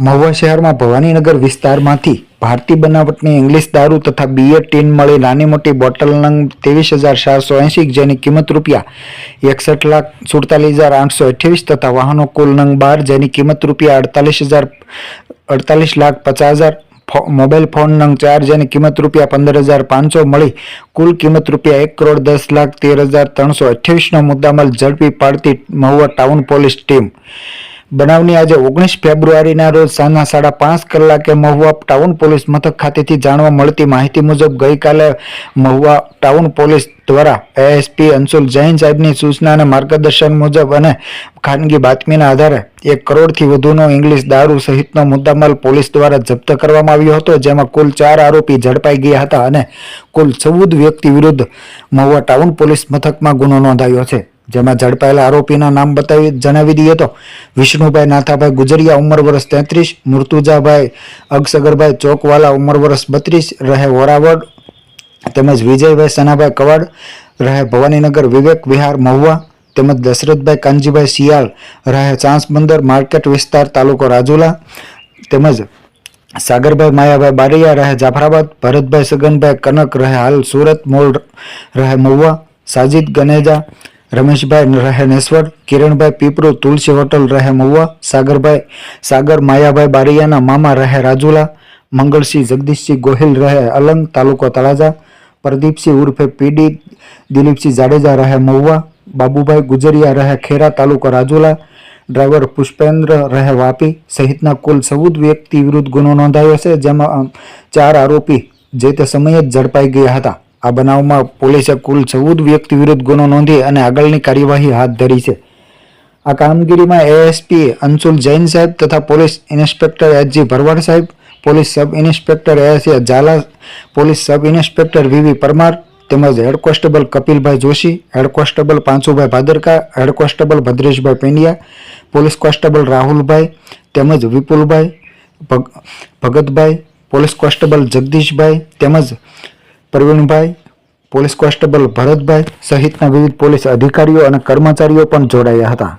મહુવા શહેરમાં ભવાનીનગર વિસ્તારમાંથી ભારતીય બનાવટની ઇંગ્લિશ દારૂ તથા બિયર ટીન મળી નાની મોટી બોટલ નંગ ત્રેવીસ હજાર ચારસો એંસી જેની કિંમત રૂપિયા એકસઠ લાખ સુડતાલીસ હજાર આઠસો અઠ્યાવીસ તથા વાહનો કુલ નંગ બાર જેની કિંમત રૂપિયા અડતાલીસ હજાર અડતાલીસ લાખ પચાસ હજાર મોબાઈલ ફોન નંગ ચાર જેની કિંમત રૂપિયા પંદર હજાર પાંચસો મળી કુલ કિંમત રૂપિયા એક કરોડ દસ લાખ તેર હજાર ત્રણસો અઠ્યાવીસનો મુદ્દામાલ ઝડપી પાડતી મહુવા ટાઉન પોલીસ ટીમ બનાવની આજે ઓગણીસ ફેબ્રુઆરીના રોજ સાંજના સાડા પાંચ કલાકે મહુવા ટાઉન પોલીસ મથક ખાતેથી જાણવા મળતી માહિતી મુજબ ગઈકાલે મહુવા ટાઉન પોલીસ દ્વારા એએસપી અંશુલ જૈન સાહેબની સૂચના અને માર્ગદર્શન મુજબ અને ખાનગી બાતમીના આધારે એક કરોડથી વધુનો ઇંગ્લિશ દારૂ સહિતનો મુદ્દામાલ પોલીસ દ્વારા જપ્ત કરવામાં આવ્યો હતો, જેમાં કુલ ચાર આરોપી ઝડપાઈ ગયા હતા અને કુલ ચૌદ વ્યક્તિ વિરુદ્ધ મહુવા ટાઉન પોલીસ મથકમાં ગુનો નોંધાયો છે. જેમાં ઝડપાયેલા આરોપીના નામ બતાવી જણાવી દઈએ તો વિષ્ણુભાઈ નાથાભાઈ ગુજરિયા ઉંમર વર્ષ તેત્રીસ મુર્તુજાભાઈ અગસગરભાઈ ચોકવાલા ઉંમર વર્ષ બત્રીસ, રહે વોરાવડ, તેમજ વિજયભાઈ સનાભાઈ કવાડ, રહે ભવાનીનગર વિવેક વિહાર મહુવા, તેમજ દશરથભાઈ કાનજીભાઈ શિયાળ, રહે ચાંસ બંદર માર્કેટ વિસ્તાર તાલુકો રાજુલા, તેમજ સાગરભાઈ માયાભાઈ બારિયા, રહે જાફરાબાદ, ભરતભાઈ સગનભાઈ કનક, રહે હાલ સુરત મોલ, રહે મહુવા, સાજિદ ગનેજા રમેશભાઈ રહે નેસવડ, કિરણભાઈ પીપરુ તુલસી હોટલ રહે મહુવા, સાગરભાઈ, સાગર માયાભાઈ બારિયાના મામા રહે રાજુલા, મંગળસિંહ જગદીશસિંહ ગોહિલ રહે અલંગ, તાલુકો તળાજા, પ્રદીપસિંહ ઉર્ફે પીડી, દિલીપસિંહ જાડેજા રહે મહુવા, બાબુભાઈ ગુજરિયા રહે ખેરા, તાલુકો રાજુલા, ડ્રાઈવર પુષ્પેન્દ્ર રહે વાપી, સહિતના કુલ ચૌદ વ્યક્તિ વિરુદ્ધ ગુનો નોંધાયો છે, જેમાં ચાર આરોપી જે તે સમયે જ ઝડપાઈ ગયા હતા. આ બનાવમાં પોલીસે કુલ ચૌદ વ્યક્તિ વિરુદ્ધ ગુનો નોંધી અને આગળની કાર્યવાહી હાથ ધરી છે. આ કામગીરીમાં એએસપી અંશુલ જૈન સાહેબ તથા પોલીસ ઇન્સ્પેક્ટર એચજી ભરવાડ સાહેબ, police sub inspector S Zala, police sub inspector VV Parmar તેમજ head constable Kapilbhai Joshi, head constable Panchubhai Bhadarka, head constable Bhadreshbhai Pandya, police constable Rahulbhai તેમજ વિપુલભાઈ ભગતભાઈ, પોલીસ કોન્સ્ટેબલ જગદીશભાઈ તેમજ Pravinbhai police constable Bharatbhai સહિતના વિવિધ police અધિકારીઓ અને કર્મચારીઓ પણ જોડાયા હતા.